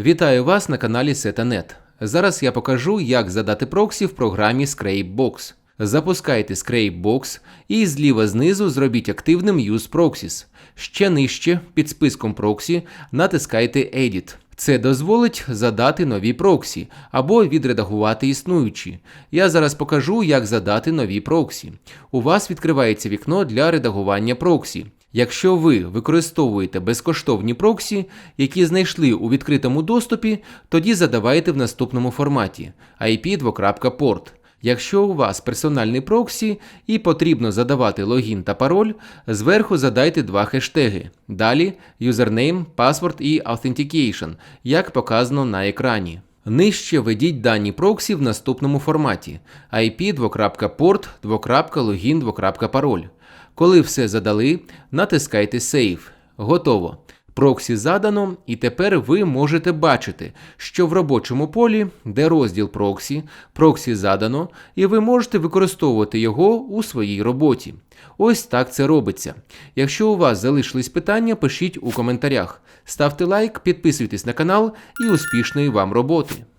Вітаю вас на каналі Setanet. Зараз я покажу, як задати проксі в програмі Scrapebox. Запускайте Scrapebox і зліва знизу зробіть активним Use Proxies. Ще нижче, під списком проксі, натискайте Edit. Це дозволить задати нові проксі або відредагувати існуючі. Я зараз покажу, як задати нові проксі. У вас відкривається вікно для редагування проксі. Якщо ви використовуєте безкоштовні проксі, які знайшли у відкритому доступі, тоді задавайте в наступному форматі IP2.port. Якщо у вас персональний проксі і потрібно задавати логін та пароль, зверху задайте два хештеги. Далі username, password і authentication, як показано на екрані. Нижче введіть дані проксі в наступному форматі IP2.port, 2.login, 2.parolь. Коли все задали, натискайте Save. Готово. Проксі задано, і тепер ви можете бачити, що в робочому полі, де розділ проксі, проксі задано, і ви можете використовувати його у своїй роботі. Ось так це робиться. Якщо у вас залишились питання, пишіть у коментарях. Ставте лайк, підписуйтесь на канал і успішної вам роботи!